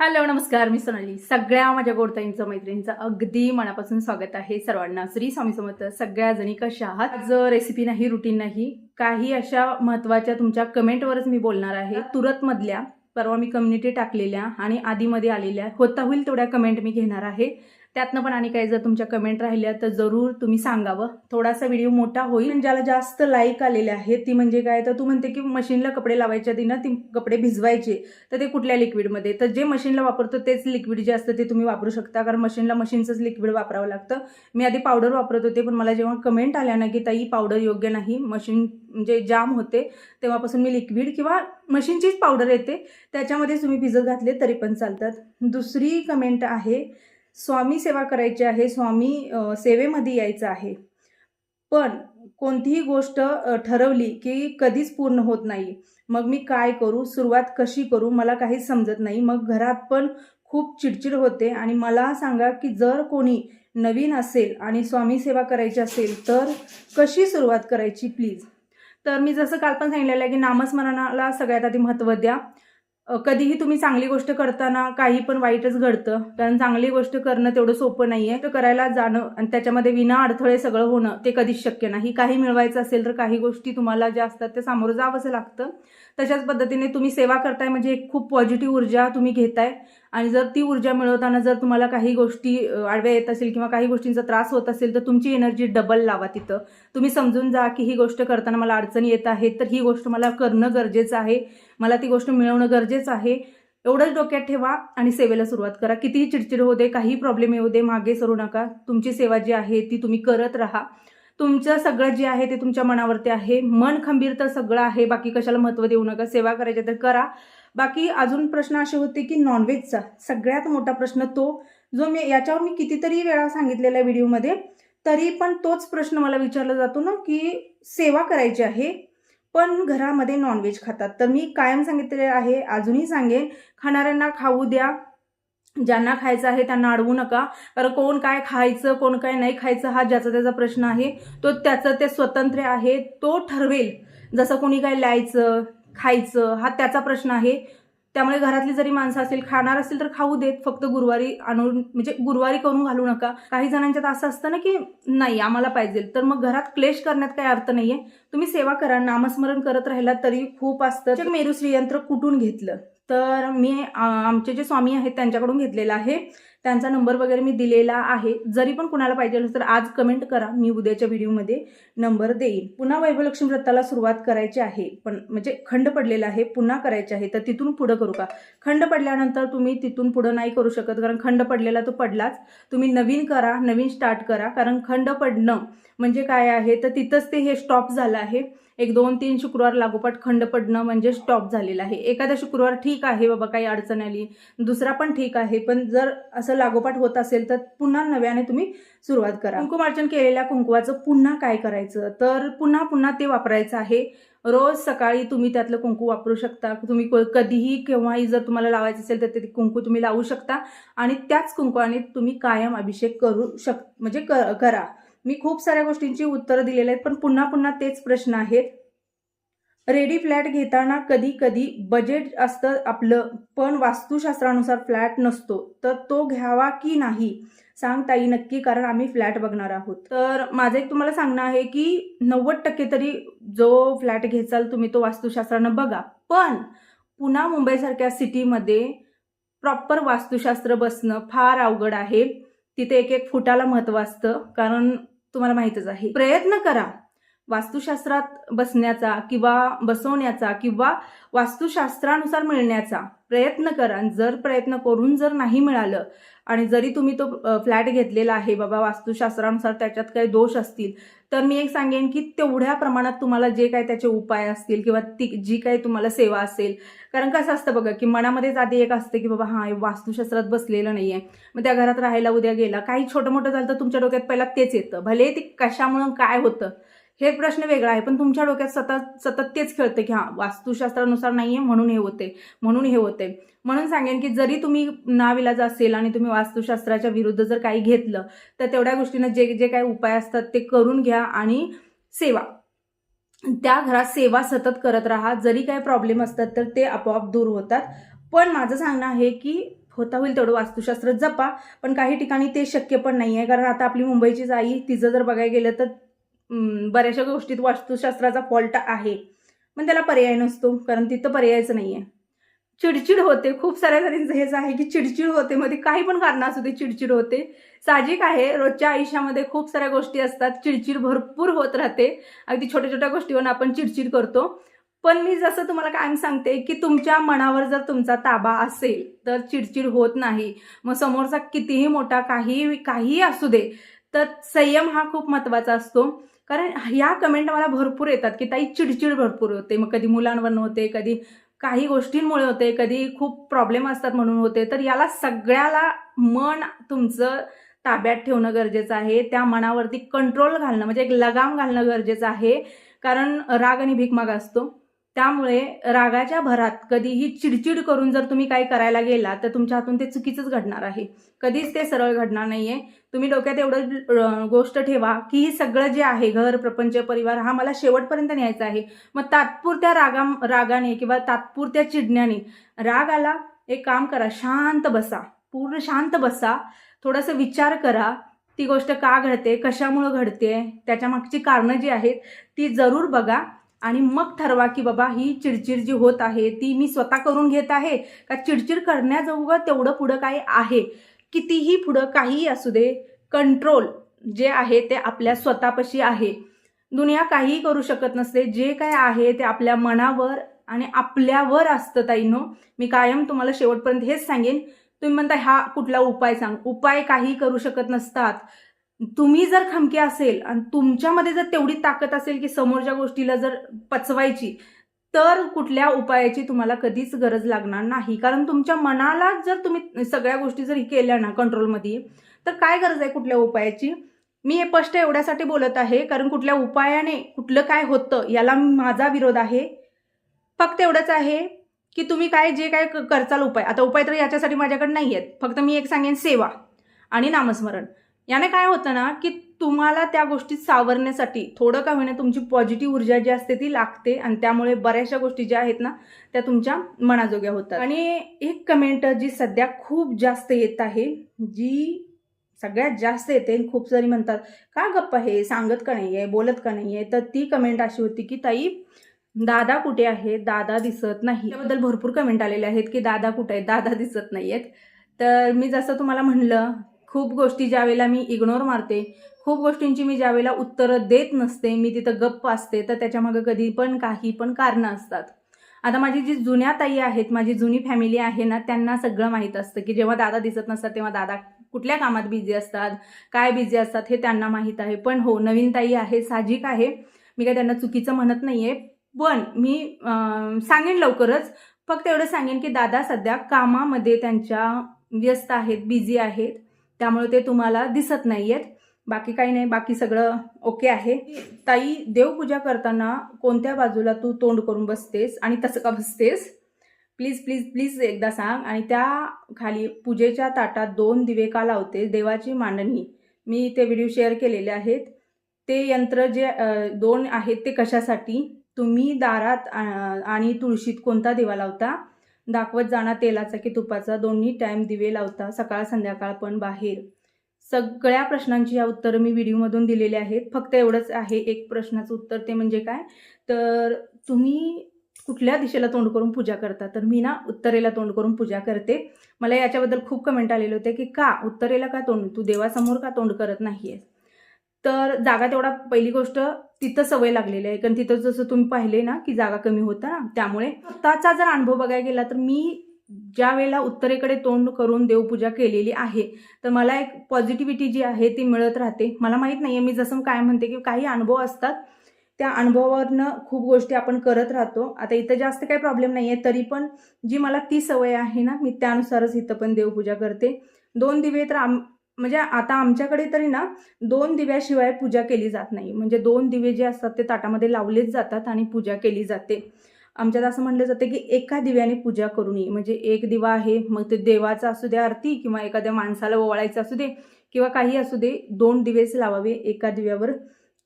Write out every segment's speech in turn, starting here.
Hello नमस्कार मी सोनाली. सगळ्या माझ्या गोडताईंचं मैत्रिणींचं अगदी मनापासून स्वागत आहे सर्वांना. श्री स्वामी समर्थ सगळ्या जणी कशा आहात? आज रेसिपी नाही रुटीन नाही. काही अशा महत्त्वाच्या तुमच्या कमेंटवरच मी बोलणार आहे. तुरतमधल्या परवा मी कम्युनिटी टाकलेल्या आणि आधीमध्ये आलेल्या होता होईल तेवढ्या कमेंट मी घेणार आहे. त्यातनं पण आणि काही जर तुमच्या कमेंट राहिल्या तर जरूर तुम्ही सांगावं. थोडासा व्हिडिओ मोठा होईल. ज्याला जास्त लाईक आलेले आहेत ती म्हणजे काय? तर तू म्हणते की मशीनला कपडे लावायच्या आधी ना ती कपडे भिजवायचे. तर ते कुठल्या लिक्विडमध्ये तर जे मशीनला वापरतो तेच लिक्विड जे असतं ते तुम्ही वापरू शकता. कारण मशीनला मशीनचंच लिक्विड वापरावं लागतं. मी आधी पावडर वापरत होते पण मला जेव्हा कमेंट आल्या ना की ताई पावडर योग्य नाही. मशीन म्हणजे जाम होते. तेव्हापासून मी लिक्विड किंवा मशीनचीच पावडर येते. त्याच्यामध्ये तुम्ही भिजत घातले तरी पण चालतात. दुसरी कमेंट आहे स्वामी सेवा करायची आहे स्वामी सेवेमध्ये यायचं आहे. पण कोणतीही गोष्ट ठरवली की कधीच पूर्ण होत नाही. मग मी काय करू? सुरुवात कशी करू? मला काहीच समजत नाही. मग घरात पण खूप चिडचिड होते आणि मला सांगा की जर कोणी नवीन असेल आणि स्वामी सेवा करायची असेल तर कशी सुरुवात करायची प्लीज? तर मी जसं काल पण सांगितलेलं आहे की नामस्मरणाला सगळ्यात आधी महत्त्व द्या. कधीही तुम्ही चांगली गोष्ट करताना काही पण वाईटच घडतं. कारण चांगली गोष्ट करणं तेवढं सोपं नाही आहे तर करायला जाणं आणि त्याच्यामध्ये विना अडथळे सगळं होणं ते कधीच शक्य नाही. काही मिळवायचं असेल तर काही गोष्टी तुम्हाला ज्या असतात त्या सामोरं जावंच लागतं. तशाच पद्धतीने तुम्ही सेवा करताय म्हणजे एक खूप पॉझिटिव्ह ऊर्जा तुम्ही घेताय. आणि जर ती ऊर्जा मिळवताना जर तुम्हाला काही गोष्टी आडव्या येत असेल किंवा काही गोष्टींचा त्रास होत असेल तर तुमची एनर्जी डबल लावा तिथं. तुम्ही समजून जा की ही गोष्ट करताना मला अडचणी येत आहेत तर ही गोष्ट मला करणं गरजेचं आहे. मला ती गोष्ट मिळवणं गरजेचं आहे. एवढंच डोक्यात ठेवा आणि सेवेला सुरुवात करा. कितीही चिडचिड होऊ दे काही प्रॉब्लेम येऊ दे मागे सरू नका. तुमची सेवा जी आहे ती तुम्ही करत राहा. तुमचं सगळं जे आहे ते तुमच्या मनावरती आहे. मन खंबीर तर सगळं आहे. बाकी कशाला महत्त्व देऊ नका. सेवा करायची तर करा. बाकी अजून प्रश्न असे होते की नॉनव्हेजचा सगळ्यात मोठा प्रश्न तो जो मी याच्यावर मी कितीतरी वेळा सांगितलेला आहे व्हिडिओमध्ये तरी पण तोच प्रश्न मला विचारला जातो ना की सेवा करायची आहे पण घरामध्ये नॉनव्हेज खातात. तर मी कायम सांगितलेले आहे अजूनही सांगेन खाणाऱ्यांना खाऊ द्या. ज्यांना खायचं आहे त्यांना अडवू नका. कारण कोण काय खायचं कोण काय नाही खायचं हा ज्याचा त्याचा प्रश्न आहे. तो त्याचं ते स्वतंत्र आहे तो ठरवेल. जसं कोणी काय लिहायचं खायचं हा त्याचा प्रश्न आहे. त्यामुळे घरातली जरी माणसं असेल खाणार असेल तर खाऊ देत. फक्त गुरुवारी आणून म्हणजे गुरुवारी करून घालू नका. काही जणांच्यात असं असतं ना की नाही आम्हाला पाहिजे. तर मग घरात क्लेश करण्यात काही अर्थ नाहीये. तुम्ही सेवा करा नामस्मरण करत राहिला तरी खूप असतं. मेरू श्रीयंत्र कुठून घेतलं? तर मी आमचे जे स्वामी आहेत त्यांच्याकडून घेतलेला आहे. त्यांचा नंबर वगैरे मी दिलेला आहे. जरी पण कुणाला पाहिजे असेल तर आज कमेंट करा. मी उद्याच्या व्हिडिओमध्ये नंबर देईन. पुन्हा वैभवलक्ष्मी व्रताला सुरुवात करायची आहे. पण म्हणजे खंड पडलेला आहे. पुन्हा करायचे आहे. तर तिथून पुढं करू का? खंड पडल्यानंतर तुम्ही तिथून पुढं नाही करू शकत. कारण खंड पडलेला तो पडलाच. तुम्ही नवीन करा. नवीन स्टार्ट करा. कारण खंड पडणं म्हणजे काय आहे? तर तिथंच ते हे स्टॉप झालं आहे. एक दोन तीन शुक्रवार लागोपाठ खंड पडणं म्हणजे स्टॉप झालेलं आहे. एखादा शुक्रवार ठीक आहे बाबा काही अडचण आली दुसरा पण ठीक आहे पण जर असं लागोपाठ होत असेल तर पुन्हा नव्याने तुम्ही सुरुवात करा. कुंकुमार्चन केलेल्या कुंकुवाचं पुन्हा काय करायचं? तर पुन्हा पुन्हा ते वापरायचं आहे. रोज सकाळी तुम्ही त्यातलं कुंकू वापरू शकता. तुम्ही क- कधीही केव्हाही जर तुम्हाला लावायचं असेल तर ते कुंकू तुम्ही लावू शकता आणि त्याच कुंकवाने तुम्ही कायम अभिषेक करू शक म्हणजे क- करा. मी खूप साऱ्या गोष्टींची उत्तरं दिलेली आहेत पण पुन्हा पुन्हा तेच प्रश्न आहेत. रेडी फ्लॅट घेताना कधी कधी बजेट असतं आपलं पण वास्तुशास्त्रानुसार फ्लॅट नसतो. तर तो घ्यावा की नाही? सांग ताई नक्की कारण आम्ही फ्लॅट बघणार आहोत. तर माझं एक तुम्हाला सांगणं आहे की नव्वद टक्के तरी जो फ्लॅट घेचाल तुम्ही तो वास्तुशास्त्रानं बघा. पण पुन्हा मुंबईसारख्या सिटीमध्ये प्रॉपर वास्तुशास्त्र बसणं फार अवघड आहे. तिथे एक एक फुटाला महत्त्व असतं. कारण तुम्हाला माहीतच आहे. प्रयत्न करा. वास्तुशास्त्रात बसण्याचा किंवा बसवण्याचा किंवा वास्तुशास्त्रानुसार मिळण्याचा प्रयत्न करा. जर प्रयत्न करून जर नाही मिळालं आणि जरी तुम्ही तो फ्लॅट घेतलेला आहे बाबा वास्तुशास्त्रानुसार त्याच्यात काही दोष असतील तर मी एक सांगेन की तेवढ्या प्रमाणात तुम्हाला जे काय त्याचे उपाय असतील किंवा ती जी काही तुम्हाला सेवा असेल कारण कसं असतं बघा की मनामध्येच आधी एक असते की बाबा हां वास्तुशास्त्रात बसलेलं नाही आहे मग त्या घरात राहायला उद्या गेला. काही छोटं मोठं झालं तर तुमच्या डोक्यात पहिला तेच येतं. भले ते कशामुळं काय होतं हे प्रश्न वेगळा आहे पण तुमच्या डोक्यात सतत सतत तेच खेळतं की हां वास्तुशास्त्रानुसार नाही आहे म्हणून हे होते म्हणून हे होते. म्हणून सांगेन की जरी तुम्ही नाविलाज असेल आणि तुम्ही वास्तुशास्त्राच्या विरुद्ध जर काही घेतलं तर तेवढ्या गोष्टीनं जे जे काही उपाय असतात ते करून घ्या आणि सेवा. त्या घरात सेवा सतत करत राहा. जरी काही प्रॉब्लेम असतात तर ते आपोआप दूर होतात. पण माझं सांगणं आहे की होता होईल तेवढं वास्तुशास्त्र जपा पण काही ठिकाणी ते शक्य पण नाही आहे कारण आता आपली मुंबईची जाई तिचं जर बघायला गेलं तर बऱ्याचशा गोष्टीत वास्तुशास्त्राचा फॉल्ट आहे. पण त्याला पर्याय नसतो कारण तिथं पर्यायच नाही आहे चिडचिड होते. खूप साऱ्या जणींचं हेच आहे की चिडचिड होते. मध्ये काही पण कारण असू दे चिडचिड होते. साहजिक आहे रोजच्या आयुष्यामध्ये खूप साऱ्या गोष्टी असतात. चिडचिड भरपूर होत राहते. अगदी छोट्या छोट्या गोष्टीवर आपण चिडचिड करतो. पण मी जसं तुम्हाला कायम सांगते की तुमच्या मनावर जर तुमचा ताबा असेल तर चिडचिड होत नाही. मग समोरचा कितीही मोठा काही काहीही असू दे तर संयम हा खूप महत्त्वाचा असतो. कारण ह्या कमेंट मला भरपूर येतात की ताई चिडचिड भरपूर होते. मग कधी मुलांवर होते कधी काही गोष्टींमुळे होते कधी खूप प्रॉब्लेम असतात म्हणून होते. तर याला सगळ्याला मन तुमचं ताब्यात ठेवणं गरजेचं आहे. त्या मनावरती कंट्रोल घालणं म्हणजे एक लगाम घालणं गरजेचं आहे. कारण राग आणि भीकमाग असतो. त्यामुळे रागाच्या भरात कधीही चिडचिड करून जर तुम्ही काही करायला गेला तर तुमच्या हातून ते चुकीचंच घडणार आहे. कधीच ते सरळ घडणार नाहीये. तुम्ही डोक्यात एवढं गोष्ट ठेवा की हे सगळं जे आहे घर प्रपंच परिवार हा मला शेवटपर्यंत न्यायचा आहे. मग तात्पुरत्या रागा रागाने किंवा तात्पुरत्या चिडण्याने राग आला एक काम करा शांत बसा पूर्ण शांत बसा थोडासा विचार करा ती गोष्ट का घडते कशामुळं घडते त्याच्या मागची कारणं जी आहेत ती जरूर बघा आणि मग ठरवा की बाबा ही चिडचिड जी होत आहे ती मी स्वतः करून घेत आहे का चिडचिड करण्याजोगं तेवढं पुढं काय आहे. कितीही पुढं काहीही असू दे कंट्रोल जे आहे ते आपल्या स्वतःपाशी आहे. दुनिया काहीही करू शकत नसते जे काय आहे ते आपल्या मनावर आणि आपल्यावर असतं ताईनो. मी कायम तुम्हाला शेवटपर्यंत हेच सांगेन तुम्ही म्हणता हा कुठला उपाय सांग. उपाय काही करू शकत नसतात. तुम्ही जर खमके असेल आणि तुमच्यामध्ये जर तेवढी ताकद असेल की समोरच्या गोष्टीला जर पचवायची तर कुठल्या उपायाची तुम्हाला कधीच गरज लागणार नाही. कारण तुमच्या मनाला जर तुम्ही सगळ्या गोष्टी जर केल्या ना कंट्रोलमध्ये तर काय गरज आहे कुठल्या उपायाची? मी हे स्पष्ट एवढ्यासाठी बोलत आहे कारण कुठल्या उपायाने कुठलं काय होतं याला माझा विरोध आहे. फक्त एवढंच आहे की तुम्ही काय जे काय करचाल उपाय. आता उपाय तर याच्यासाठी माझ्याकडे नाही आहेत फक्त मी एक सांगेन सेवा आणि नामस्मरण. याने काय होतं ना की तुम्हाला त्या गोष्टीत सावरण्यासाठी थोडं का होईना तुमची पॉझिटिव्ह ऊर्जा जी असते ती लागते आणि त्यामुळे बऱ्याचशा गोष्टी ज्या आहेत ना त्या तुमच्या मनाजोग्या होतात. आणि एक कमेंट जी सध्या खूप जास्त येत आहे जी सगळ्यात जास्त येते खूप सारी म्हणतात का गप्प आहे? सांगत का नाही आहे बोलत का नाही आहे तर ती कमेंट अशी होती की ताई दादा कुठे आहे दादा दिसत नाही. त्याबद्दल भरपूर कमेंट आलेले आहेत की दादा कुठे आहेत? दादा दिसत नाही आहेत तर मी जसं तुम्हाला म्हणलं खूप गोष्टी ज्या वेळेला मी इग्नोर मारते खूप गोष्टींची मी ज्या वेळेला उत्तरं देत नसते मी तिथं गप्प असते तर त्याच्यामागं कधी पण काही पण कारणं असतात. आता माझी जी जुन्या ताई आहेत माझी जुनी फॅमिली आहे ना त्यांना सगळं माहीत असतं की जेव्हा दादा दिसत नसतात तेव्हा दादा कुठल्या कामात बिझी असतात काय बिझी असतात हे त्यांना माहीत आहे. पण हो नवीन ताई आहे साहजिक आहे. मी काय त्यांना चुकीचं म्हणत नाही आहे पण मी सांगेन लवकरच. फक्त एवढं सांगेन की दादा सध्या कामामध्ये त्यांच्या व्यस्त आहेत बिझी आहेत. त्यामुळे ते तुम्हाला दिसत नाही आहेत बाकी काही नाही बाकी सगळं ओके आहे. ताई देवपूजा करताना कोणत्या बाजूला तू तोंड करून बसतेस आणि तसं का बसतेस? प्लीज प्लीज प्लीज एकदा सांग. आणि त्या खाली पूजेच्या ताटात दोन दिवे का लावते? देवाची मांडणी. मी ते व्हिडिओ शेअर केलेले आहेत. ते यंत्र जे दोन आहेत ते कशासाठी? तुम्ही दारात आणि तुळशीत कोणता दिवा लावता? दाखवत जाणार तेलाचा की तुपाचा. दोन्ही टाईम दिवे लावता सकाळ संध्याकाळ पण बाहेर. सगळ्या प्रश्नांची या उत्तरं मी व्हिडिओमधून दिलेली आहेत. फक्त एवढंच आहे एक प्रश्नाचं उत्तर ते म्हणजे काय? तर तुम्ही कुठल्या दिशेला तोंड करून पूजा करता? तर मी ना उत्तरेला तोंड करून पूजा करते. मला याच्याबद्दल खूप कमेंट आलेले होते की का? उत्तरेला का तोंड? तू देवासमोर का तोंड करत नाहीयेस? तर जागा तेवढा पहिली गोष्ट तिथं सवय लागलेली आहे. कारण तिथं जसं तुम्ही पाहिले ना की जागा कमी होता. ना त्यामुळे स्वतःचा जर अनुभव बघायला गेला तर मी ज्या वेळेला उत्तरेकडे तोंड करून देवपूजा केलेली आहे तर मला एक पॉझिटिव्हिटी जी आहे ती मिळत राहते. मला माहीत नाही आहे मी जसं काय म्हणते की काही अनुभव असतात त्या अनुभवावरनं खूप गोष्टी आपण करत राहतो. आता इथं जास्त काही प्रॉब्लेम नाही आहे तरी पण जी मला ती सवय आहे ना मी त्यानुसारच इथं पण देवपूजा करते. दोन दिवे तर आम म्हणजे आता आमच्याकडे तरी ना दोन दिव्याशिवाय पूजा केली जात नाही. म्हणजे दोन दिवे जे असतात ते ताटामध्ये लावलेच जातात आणि पूजा केली जाते. आमच्यात असं म्हटलं जातं की एका दिव्याने पूजा करू नये. म्हणजे एक दिवा आहे मग ते देवाचा असू दे आरती किंवा एखाद्या माणसाला ओवाळायचं असू दे किंवा काही असू दे दोन दिवेच लावावे एका दिव्यावर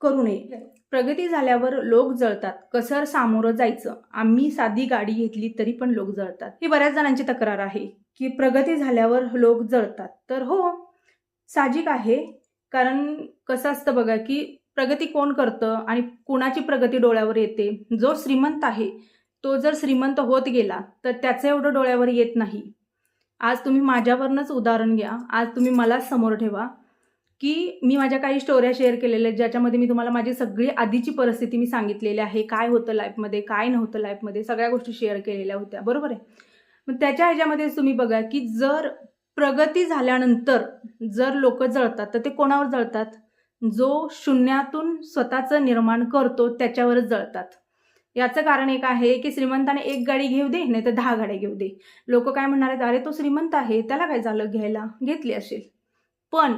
करू नये. प्रगती झाल्यावर लोक जळतात. कसं सामोरं जायचं. आम्ही साधी गाडी घेतली तरी पण लोक जळतात. ही बऱ्याच जणांची तक्रार आहे की प्रगती झाल्यावर लोक जळतात. तर हो साहजिक आहे. कारण कसं असतं बघा की प्रगती कोण करतं आणि कुणाची प्रगती डोळ्यावर येते? जो श्रीमंत आहे तो जर श्रीमंत होत गेला तर त्याचं एवढं डोळ्यावर येत नाही. आज तुम्ही माझ्यावरनंच उदाहरण घ्या. आज तुम्ही मलाच समोर ठेवा की मी माझ्या काही स्टोऱ्या शेअर केलेल्या आहेत ज्याच्यामध्ये मी तुम्हाला माझी सगळी आधीची परिस्थिती मी सांगितलेली आहे. काय होतं लाईफमध्ये काय नव्हतं लाईफमध्ये सगळ्या गोष्टी शेअर केलेल्या होत्या. बरोबर आहे? मग त्याच्या ह्याच्यामध्येच तुम्ही बघा की जर प्रगती झाल्यानंतर जर लोक जळतात तर ते कोणावर जळतात? जो शून्यातून स्वतःचं निर्माण करतो त्याच्यावरच जळतात. याचं कारण एक आहे की श्रीमंताने एक गाडी घेऊ दे नाही तर दहा गाड्या घेऊ दे. लोक काय म्हणणार आहेत? अरे तो श्रीमंत आहे त्याला काय झालं? घ्यायला घेतली असेल. पण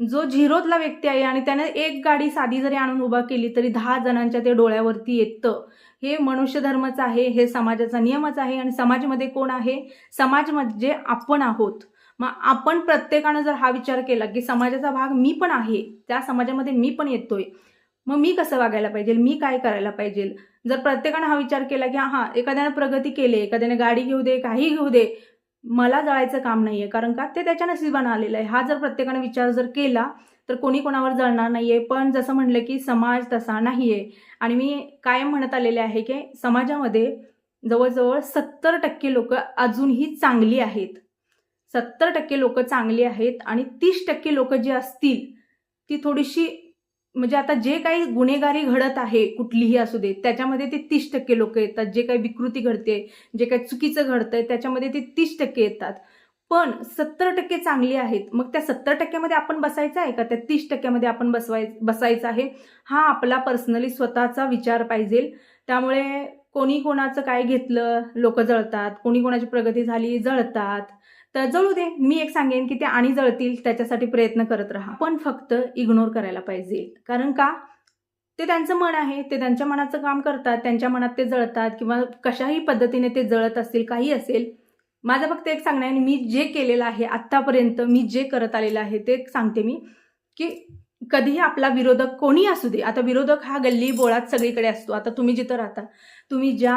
जो झिरोतला व्यक्ती आहे आणि त्याने एक गाडी साधी जरी आणून उभा केली तरी दहा जणांच्या ते डोळ्यावरती येतं. हे मनुष्य धर्मच आहे हे समाजाचा नियमच आहे. आणि समाजमध्ये कोण आहे? समाज म्हणजे आपण आहोत. मग आपण प्रत्येकानं जर हा विचार केला की समाजाचा भाग मी पण आहे त्या समाजामध्ये मी पण येतोय मग मी कसं वागायला पाहिजे मी काय करायला पाहिजे? जर प्रत्येकानं हा विचार केला की हां एखाद्यानं प्रगती केली एखाद्याने गाडी घेऊ दे काही घेऊ दे मला जळायचं काम नाही आहे कारण का? ते त्याच्या नशिबानं आलेलं आहे. हा जर प्रत्येकाने विचार जर केला तर कोणी कोणावर जळणार नाही आहे पण जसं म्हटलं की समाज तसा नाही आहे आणि मी कायम म्हणत आलेले आहे की समाजामध्ये जवळजवळ सत्तर टक्के लोक अजूनही चांगली आहेत. सत्तर टक्के लोक चांगली आहेत आणि तीस टक्के लोक जी असतील ती थोडीशी म्हणजे आता जे काही गुन्हेगारी घडत आहे कुठलीही असू दे त्याच्यामध्ये ते तीस टक्के लोक येतात. जे काही विकृती घडते जे काही चुकीचं घडतंय त्याच्यामध्ये ते तीस टक्के येतात. पण सत्तर टक्के चांगली आहेत मग त्या सत्तर टक्क्यामध्ये आपण बसायचं आहे का? त्या तीस टक्क्यामध्ये आपण बसवाय बसायचं आहे? हा आपला पर्सनली स्वतःचा विचार पाहिजे. त्यामुळे कोणी कोणाचं काय घेतलं लोक जळतात. कोणी कोणाची प्रगती झाली जळतात. तर जळू दे मी एक सांगेन की ते आणि जळतील त्याच्यासाठी प्रयत्न करत राहा. पण फक्त इग्नोर करायला पाहिजे. कारण का? ते त्यांचं मन आहे ते त्यांच्या मनाचं काम करतात त्यांच्या मनात ते जळतात किंवा कशाही पद्धतीने ते जळत असतील काही असेल. माझं फक्त एक सांगणं आहे मी जे केलेलं आहे आत्तापर्यंत मी जे करत आलेलं आहे ते सांगते मी की कधीही आपला विरोधक कोणी असू दे आता विरोधक हा गल्ली बोळात सगळीकडे असतो. आता तुम्ही जिथं राहता तुम्ही ज्या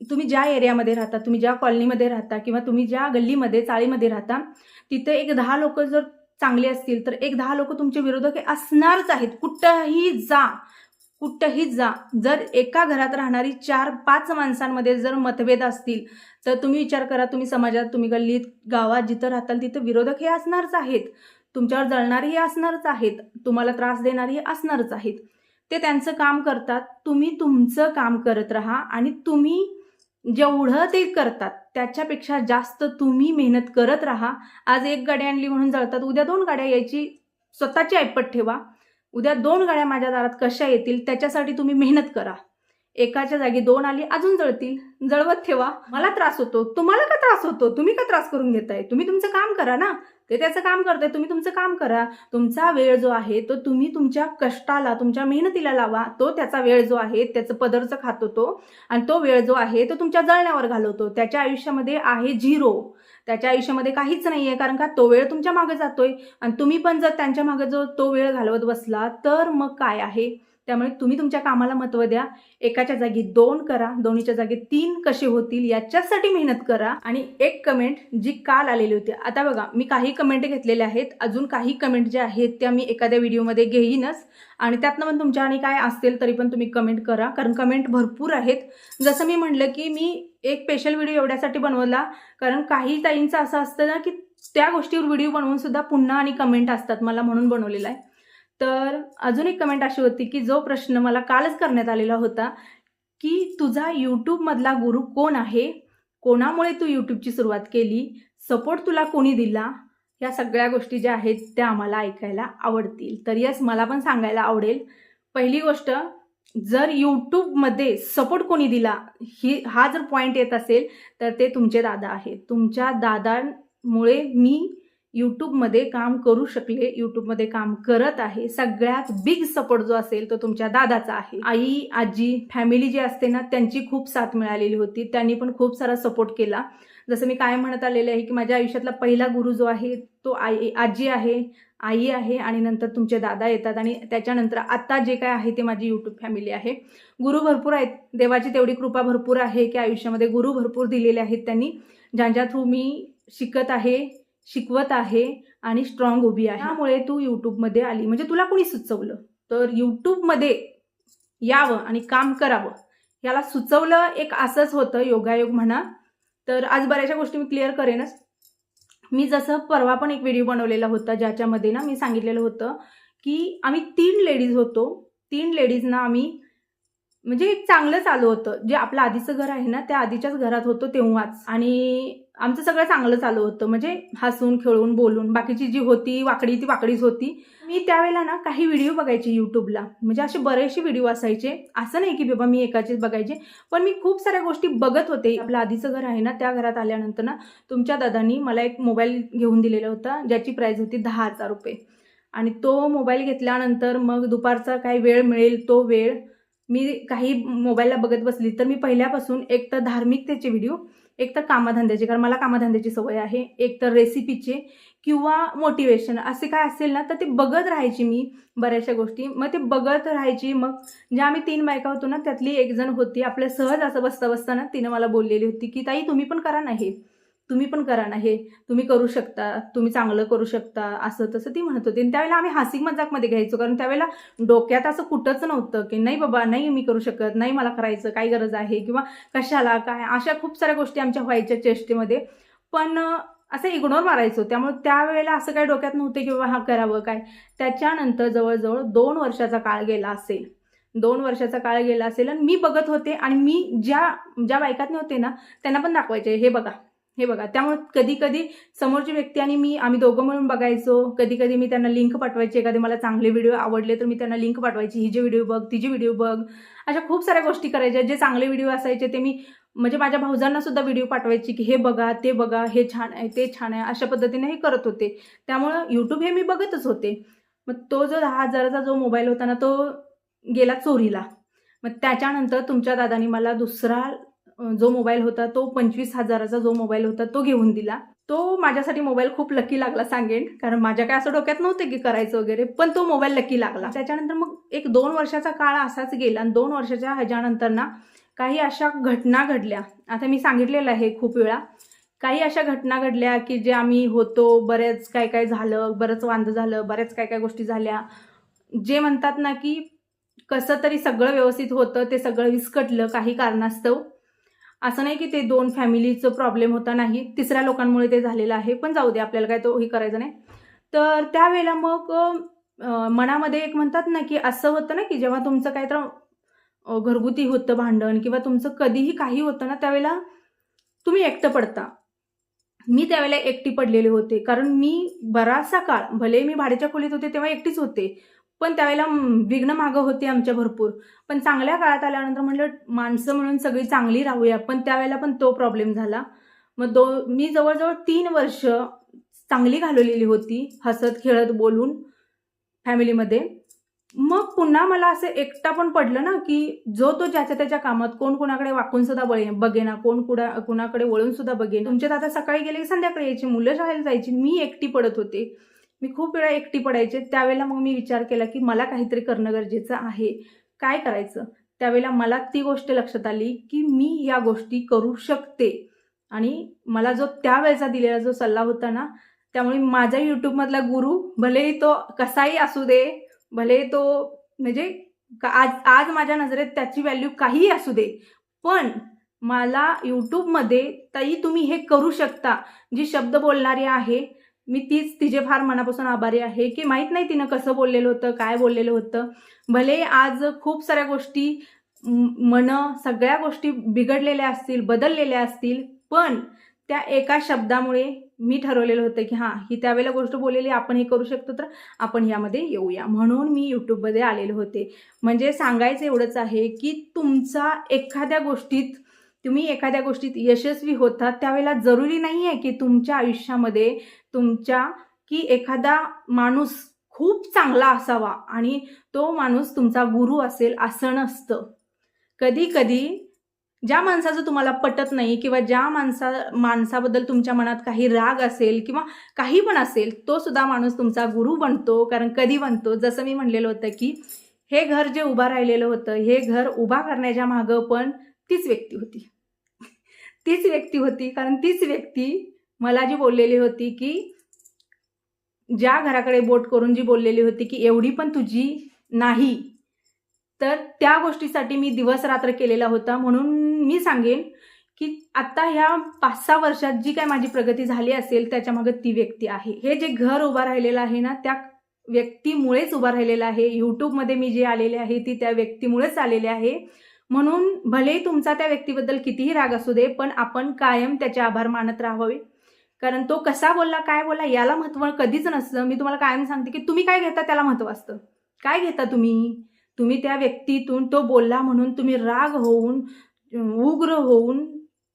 तुम्ही ज्या एरियामध्ये राहता तुम्ही ज्या कॉलनीमध्ये राहता किंवा तुम्ही ज्या गल्लीमध्ये चाळीमध्ये राहता तिथे एक दहा लोक जर चांगले असतील तर एक दहा लोक तुमचे विरोधक हे असणारच आहेत. कुठंही जा कुठंही जा. जर एका घरात राहणारी चार पाच माणसांमध्ये जर मतभेद असतील तर तुम्ही विचार करा तुम्ही समाजात तुम्ही गल्लीत गावात जिथं राहताल तिथं विरोधक हे असणारच आहेत. तुमच्यावर जळणारेही असणारच आहेत. तुम्हाला त्रास देणारेही असणारच आहेत. ते त्यांचं काम करतात. तुम्ही तुमचं काम करत राहा आणि तुम्ही जेवढं ते करतात त्याच्यापेक्षा जास्त तुम्ही मेहनत करत राहा. आज एक गाडी आणली म्हणून जळतात उद्या दोन गाड्या यायची स्वतःची ऐपत ठेवा. उद्या दोन गाड्या माझ्या दारात कशा येतील त्याच्यासाठी तुम्ही मेहनत करा. एकाच्या जागी दोन आली अजून जळतील. जळवत ठेवा. मला त्रास होतो. तुम्हाला का त्रास होतो? तुम्ही का त्रास करून घेताय? तुम्ही तुमचं काम करा ना. ते त्याचं काम करताय तुम्ही तुमचं काम करा. तुमचा वेळ जो आहे तो तुम्ही तुमच्या कष्टाला तुमच्या मेहनतीला लावा. तो त्याचा वेळ जो आहे त्याचं पदरचं खातो तो. आणि तो वेळ जो आहे तो तुमच्या जळण्यावर घालवतो. त्याच्या आयुष्यामध्ये आहे झिरो. त्याच्या आयुष्यामध्ये काहीच नाही आहे कारण का तो वेळ तुमच्या मागे जातोय. आणि तुम्ही पण जर त्यांच्या मागे जो तो वेळ घालवत बसला तर मग काय आहे? त्यामुळे तुम्ही तुमच्या कामाला महत्त्व द्या. एकाच्या जागी दोन करा. दोन्हीच्या जागी तीन कसे होतील याच्यासाठी मेहनत करा. आणि एक कमेंट जी काल आलेली होती. आता बघा मी काही कमेंट घेतलेल्या आहेत. अजून काही कमेंट ज्या आहेत त्या मी एखाद्या व्हिडिओमध्ये घेईनच. आणि त्यातनं पण तुमच्या आणि काय असतील तरी पण तुम्ही कमेंट करा. कारण कमेंट भरपूर आहेत. जसं मी म्हटलं की मी एक स्पेशल व्हिडिओ एवढ्यासाठी बनवला. कारण काही ताईंचं असं असतं ना की त्या गोष्टीवर व्हिडिओ बनवून सुद्धा पुन्हा आणि कमेंट असतात. मला म्हणून बनवलेला आहे. तर अजून एक कमेंट अशी होती की जो प्रश्न मला कालच करण्यात आलेला होता की तुझा यूट्यूबमधला गुरु कोण आहे? कोणामुळे तू यूट्यूबची सुरुवात केली? सपोर्ट तुला कोणी दिला? या सगळ्या गोष्टी ज्या आहेत त्या आम्हाला ऐकायला आवडतील. तर यस मला पण सांगायला आवडेल. पहिली गोष्ट जर यूट्यूबमध्ये सपोर्ट कोणी दिला ही हा जर पॉईंट येत असेल तर ते तुमचे दादा आहेत. तुमच्या दादांमुळे मी यूट्यूबमध्ये काम करू शकले यूट्यूबमध्ये काम करत आहे. सगळ्यात बिग सपोर्ट जो असेल तो तुमच्या दादाचा आहे. आई आजी फॅमिली जी असते ना त्यांची खूप साथ मिळालेली होती. त्यांनी पण खूप सारा सपोर्ट केला. जसं मी काय म्हणत आलेले आहे की माझ्या आयुष्यातला पहिला गुरु जो आहे तो आई आजी आहे आई आहे आणि नंतर तुमचे दादा येतात आणि त्याच्यानंतर आत्ता जे काय आहे ते माझी यूट्यूब फॅमिली आहे. गुरु भरपूर आहेत. देवाची तेवढी कृपा भरपूर आहे की आयुष्यामध्ये गुरु भरपूर दिलेले आहेत त्यांनी. ज्यांच्या थ्रू मी शिकत आहे शिकवत आहे आणि स्ट्रॉंग उभी आहे. त्यामुळे तू यूट्यूबमध्ये आली. म्हणजे तुला कोणी सुचवलं? तर यूट्यूबमध्ये यावं आणि काम करावं. याला सुचवलं एक असंच होतं योगायोग म्हणा. तर आज बऱ्याचशा गोष्टी मी क्लिअर करेनच. मी जसं परवा पण एक व्हिडिओ बनवलेला होता ज्याच्यामध्ये ना मी सांगितलेलं होतं की आम्ही तीन लेडीज होतो. तीन लेडीजना आम्ही म्हणजे एक चांगलं चालू होतं. जे आपलं आधीचं घर आहे ना त्या आधीच्याच घरात होतो तेव्हाच. आणि आमचं सगळं चांगलं चालू होतं. म्हणजे हसून खेळून बोलून. बाकीची जी होती वाकडी ती वाकडीच होती. मी त्यावेळेला ना काही व्हिडिओ बघायचे यूट्यूबला म्हणजे असे बरेचसे व्हिडिओ असायचे. असं नाही की बाबा मी एकाचेच बघायचे. पण मी खूप साऱ्या गोष्टी बघत होते. आपलं आधीचं घर आहे ना त्या घरात आल्यानंतर ना तुमच्या दादांनी मला एक मोबाईल घेऊन दिलेला होता ज्याची प्राईज होती दहा हजार रुपये. आणि तो मोबाईल घेतल्यानंतर मग दुपारचा काही वेळ मिळेल तो वेळ मी काही मोबाईलला बघत बसली. तर मी पहिल्यापासून एक तर धार्मिकतेचे व्हिडिओ एक तर कामधंद्याची कारण मला कामधंद्याची सवय आहे. एक तर रेसिपीचे किंवा मोटिवेशन असे काय असेल ना तर ते बघत राहायची मी बऱ्याचशा गोष्टी. मग ते बघत राहायची मग ज्या आम्ही तीन बायका होतो ना त्यातली एक जण होती. आपल्या सहज असं बसता बसताना तिनं मला बोललेली होती की ताई तुम्ही पण करा नाही तुम्ही पण करा ना हे. तुम्ही करू शकता तुम्ही चांगलं करू शकता असं तसं ती म्हणत होती. आणि त्यावेळेला आम्ही हासिक मजाकमध्ये घ्यायचो कारण त्यावेळेला डोक्यात असं कुठंच नव्हतं की नाही बाबा नाही मी करू शकत नाही मला करायचं काय गरज आहे किंवा कशाला काय अशा खूप साऱ्या गोष्टी आमच्या व्हायच्या चेष्टेमध्ये. पण असं इग्नोर मारायचो. त्यामुळे त्यावेळेला असं काही डोक्यात नव्हते की बाबा हा करावं काय. त्याच्यानंतर जवळजवळ दोन वर्षाचा काळ गेला असेल. दोन वर्षाचा काळ गेला असेल आणि मी बघत होते आणि मी ज्या ज्या बायकात होते ना त्यांना पण दाखवायचे. हे बघा. हे बघा त्यामुळे कधी कधी समोरची व्यक्ती आणि मी आम्ही दोघं म्हणून बघायचो. कधी कधी मी त्यांना लिंक पाठवायची एखादे मला चांगले व्हिडिओ आवडले तर मी त्यांना लिंक पाठवायची हिजे जे व्हिडिओ बघ तिचे व्हिडिओ बघ. अशा खूप साऱ्या गोष्टी करायच्या जे चांगले व्हिडिओ असायचे ते मी म्हणजे माझ्या भाऊजांना सुद्धा व्हिडिओ पाठवायची की हे बघा ते बघा हे छान आहे ते छान आहे अशा पद्धतीने हे करत होते. त्यामुळं यूट्यूब हे मी बघतच होते. मग तो जो दहा हजाराचा जो मोबाईल होता ना तो गेला चोरीला. मग त्याच्यानंतर तुमच्या दादानी मला दुसरा जो मोबाईल होता तो पंचवीस हजाराचा जो मोबाईल होता तो घेऊन दिला. तो माझ्यासाठी मोबाईल खूप लकी लागला सांगेन कारण माझ्या काय असं डोक्यात नव्हते की करायचं वगैरे पण तो मोबाईल लकी लागला. त्याच्यानंतर मग एक दोन वर्षाचा काळ असाच गेला आणि दोन वर्षाच्या ह्याच्यानंतर ना काही अशा घटना घडल्या. आता मी सांगितलेलं आहे खूप वेळा. काही अशा घटना घडल्या की जे आम्ही होतो बरेच काय काय झालं बरंच वांद झालं बऱ्याच काय काय गोष्टी झाल्या. जे म्हणतात ना की कसं तरी सगळं व्यवस्थित होतं ते सगळं विस्कटलं काही कारणास्तव. असं नाही की ते दोन फॅमिलीचं प्रॉब्लेम होता नाही. तिसऱ्या लोकांमुळे ते झालेलं आहे पण जाऊ दे आपल्याला काय तो हे करायचं नाही. तर त्यावेळेला मग मनामध्ये एक म्हणतात ना की असं होतं ना की जेव्हा तुमचं काय तर घरगुती होतं भांडण किंवा तुमचं कधीही काही होतं ना त्यावेळेला तुम्ही एकटं पडता. मी त्यावेळेला एकटी पडलेले होते. कारण मी बराचसा काळ भले मी भाड्याच्या खोलीत होते तेव्हा एकटीच होते. पण त्यावेळेला विघ्न मागं होते आमच्या भरपूर. पण चांगल्या काळात आल्यानंतर म्हटलं माणसं म्हणून सगळी चांगली राहूया. पण त्यावेळेला पण तो प्रॉब्लेम झाला. मग दो मी जवळजवळ तीन वर्ष चांगली घालवलेली होती हसत खेळत बोलून फॅमिलीमध्ये मग पुन्हा मला असं एकटा पण पडलं ना की जो तो ज्याच्या त्याच्या कामात कोण कोणाकडे वाकून सुद्धा बघे बघेना कोण कुणा कुणाकडे वळून सुद्धा बघेन. तुमच्यात आता सकाळी गेले की संध्याकाळी यायची मुलं शाळेला जायची मी एकटी पडत होते. मी खूप वेळा एकटी पडायचे त्यावेळेला मग मी विचार केला की मला काहीतरी करणं गरजेचं आहे. काय करायचं? त्यावेळेला मला ती गोष्ट लक्षात आली की मी या गोष्टी करू शकते. आणि मला जो त्यावेळेचा दिलेला जो सल्ला होता ना त्यामुळे माझा यूट्यूबमधला गुरु भलेही तो कसाही असू दे भले तो म्हणजे का- आज आज माझ्या नजरेत त्याची व्हॅल्यू काहीही असू दे पण मला यूट्यूबमध्ये ताई तुम्ही हे करू शकता. जी शब्द बोलणारी आहे मी तीच तिचे फार मनापासून आभारी आहे की माहीत नाही तिनं कसं बोललेलं होतं काय बोललेलं होतं. भले आज खूप साऱ्या गोष्टी मन सगळ्या गोष्टी बिघडलेल्या असतील बदललेल्या असतील पण त्या एका शब्दामुळे मी ठरवलेलं होतं की हां ही त्यावेळेला गोष्ट बोललेली आपण हे करू शकतो तर आपण यामध्ये येऊया. म्हणून मी यूट्यूबमध्ये आलेले होते. म्हणजे सांगायचं एवढंच आहे की तुमचा एखाद्या गोष्टीत तुम्ही एखाद्या गोष्टीत यशस्वी होतात त्यावेळेला जरुरी नाही आहे की तुमच्या आयुष्यामध्ये तुमच्या की एखादा माणूस खूप चांगला असावा आणि तो माणूस तुमचा गुरु असेल असं नसतं. कधी कधी ज्या माणसाचं तुम्हाला पटत नाही किंवा ज्या माणसा माणसाबद्दल तुमच्या मनात काही राग असेल किंवा काही पण असेल तो सुद्धा माणूस तुमचा गुरु बनतो कारण कधी बनतो. जसं मी म्हणलेलं होतं की हे घर जे उभं राहिलेलं होतं हे घर उभा करण्याच्या मागं पण तीच व्यक्ती होती. तीच व्यक्ती होती कारण तीच व्यक्ती मला जी बोललेली होती की ज्या घराकडे बोट करून जी बोललेली होती की एवढी पण तुझी नाही. तर त्या गोष्टीसाठी मी दिवस रात्र केलेला होता म्हणून मी सांगेन की आत्ता ह्या पाच सहा वर्षात जी काय माझी प्रगती झाली असेल त्याच्यामागे ती व्यक्ती आहे. हे जे घर उभं राहिलेलं आहे ना त्या व्यक्तीमुळेच उभं राहिलेलं आहे. यूट्यूबमध्ये मी जे आलेले आहे ती त्या व्यक्तीमुळेच आलेले आहे. म्हणून भले तुमचा त्या व्यक्तीबद्दल कितीही राग असू दे पण आपण कायम त्याचे आभार मानत राहावे. कारण तो कसा बोलला काय बोलला याला महत्त्व कधीच नसतं. मी तुम्हाला कायम सांगते की तुम्ही काय घेता त्याला महत्त्व असतं. काय घेता तुम्ही? तुम्ही त्या व्यक्तीतून तो बोलला म्हणून तुम्ही राग होऊन उग्र होऊन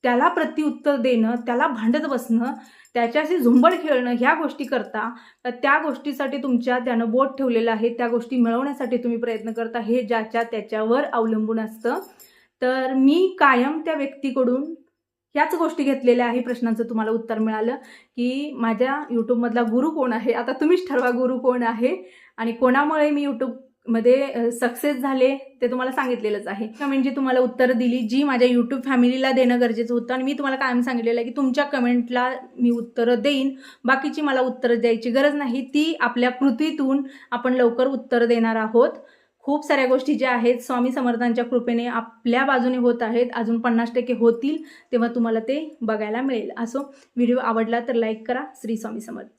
त्याला प्रत्युत्तर देणं त्याला भांडत बसणं त्याच्याशी झुंबड खेळणं ह्या गोष्टी करता तर त्या गोष्टीसाठी तुमच्या त्यानं बोट ठेवलेलं आहे त्या गोष्टी मिळवण्यासाठी तुम्ही प्रयत्न करता हे ज्याच्या त्याच्यावर अवलंबून असतं. तर मी कायम त्या व्यक्तीकडून ह्याच गोष्टी घेतलेल्या आहे प्रश्नांचं तुम्हाला उत्तर मिळालं की माझ्या यूट्यूबमधला गुरु कोण आहे? आता तुम्हीच ठरवा गुरु कोण आहे आणि कोणामुळे मी मध्ये सक्सेस झाले ते तुम्हाला सांगितलेलंच आहे. कमेंट म्हणजे जी तुम्हाला उत्तर दिली जी माझ्या यूट्यूब फॅमिलीला देणं गरजेचं होतं आणि मी तुम्हाला कायम सांगितलेलं आहे की तुमच्या कमेंटला मी उत्तरं देईन. बाकीची मला उत्तरं द्यायची गरज नाही. ती आपल्या कृतीतून आपण लवकर उत्तर देणार आहोत. खूप साऱ्या गोष्टी ज्या आहेत स्वामी समर्थांच्या कृपेने आपल्या बाजूने होत आहेत. अजून पन्नास टक्के होतील तेव्हा तुम्हाला ते बघायला मिळेल. असो व्हिडिओ आवडला तर लाईक करा. श्री स्वामी समर्थ.